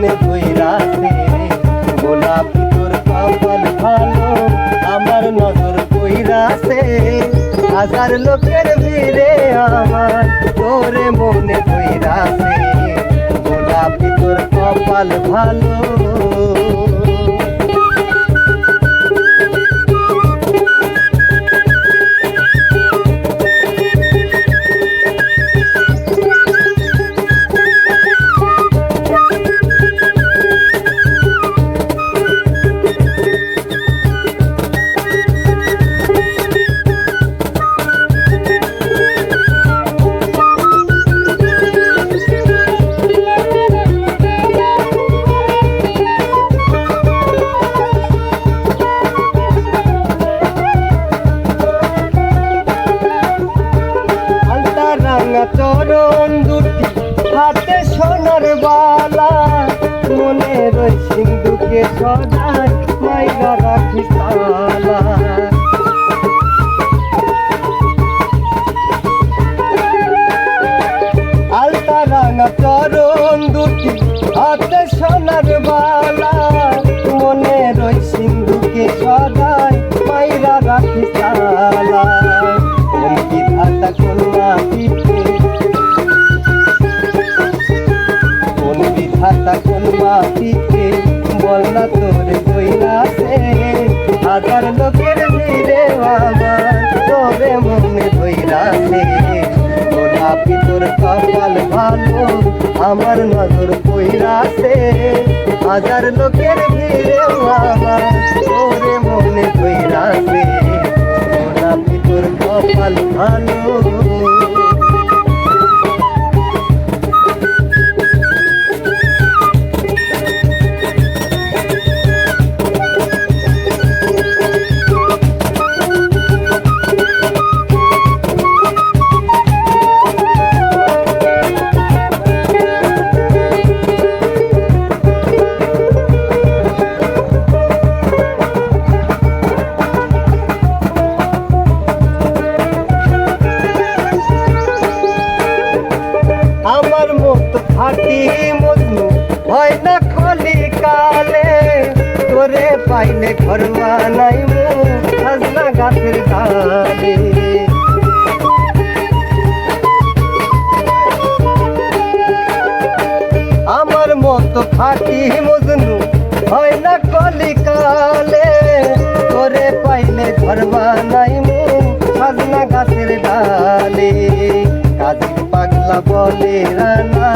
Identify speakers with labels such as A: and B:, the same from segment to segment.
A: তোরে তুই রাতে গোলাপি তোর কপাল ভালো, আমার নজর কইরাছে হাজার লোকের ভিড়ে আমার, তোরে মনে কইরাছে গোলাপি তোর কপাল ভালো। চরণ দুটি হাতে সোনার বালা। মনে রয়েছে সিন্ধুকে সদায় মাইরা রাখি তালা। কোন মাটিতে বল না তোর বইরাছে হাজার লোকের ভিড়ে বাবা তোরে মনে ধইরাছে গোলাপি তোর কপাল ভালো, আমার নজর কইরাছে। হাজার লোকের ভিড়ে বাবা তোরে মনে ধইরাছে গোলাপি তোর কপাল ভালো খাটি মজনু হয় না খলি কালে তোরে পাইলে ঘরওয়া নাই খাজনা গাছের ডালে। আমার মতো খাটি মজনু হয় না কলি কালে তোরে পাইলে ঘরবা নাই খাজনা গাছের ডালে। কাজী পাগলা বলে, রানা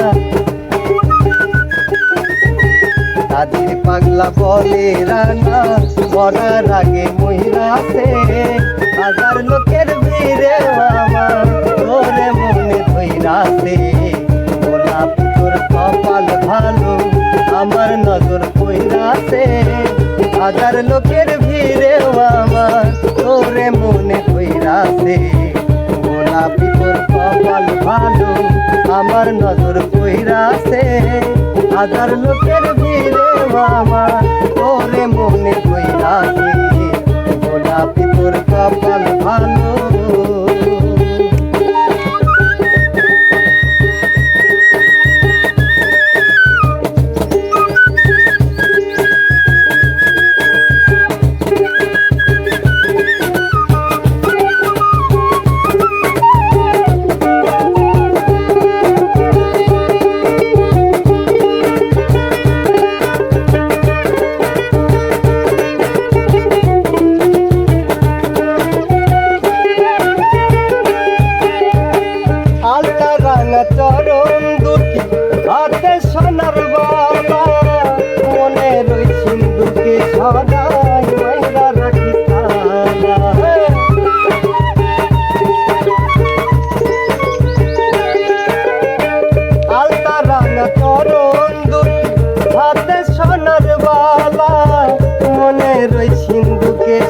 A: কাজী পাগলা বলে রানা মরার আগে মহিলাতে। হাজার লোকের ভিড়ে মামা তোরে মনে ধইরাতে গোলাপ তোর কপাল ভালো, আমার নজর কইরাতে হাজার লোকের ভিড়ে মামা তোরে মনে ধইরাতে গোলাপি তোর কপাল ভালো, আমার নজর কইরাছে হাজার লোকের ভিড়ে মামা তোরে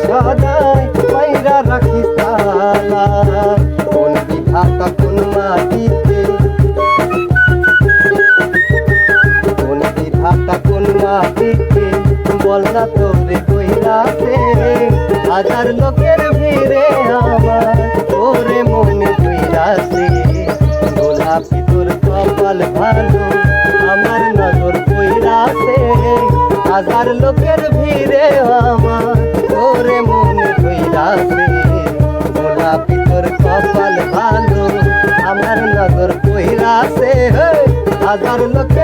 A: সদাই মাইরা রাখি তালা কোন বিধাতা কোন মাটিতে বলসা তবে কইলাতে হাজার লোকের ভিড়ে আমার। ওরে মনে কইলাছে গোলাপি তোর কপাল ভালো, আমার নজর কইলাতে হাজার লোকের ভিড়ে আমার। ওরে মনে কইলাছে গোলাপি তোর কপাল ভালো, আমার নজর কইলাছে হাজার লোকের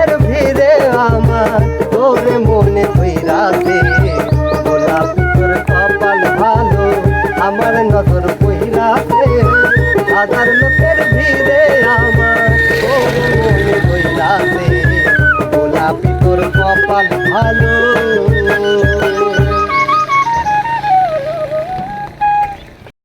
A: Alô?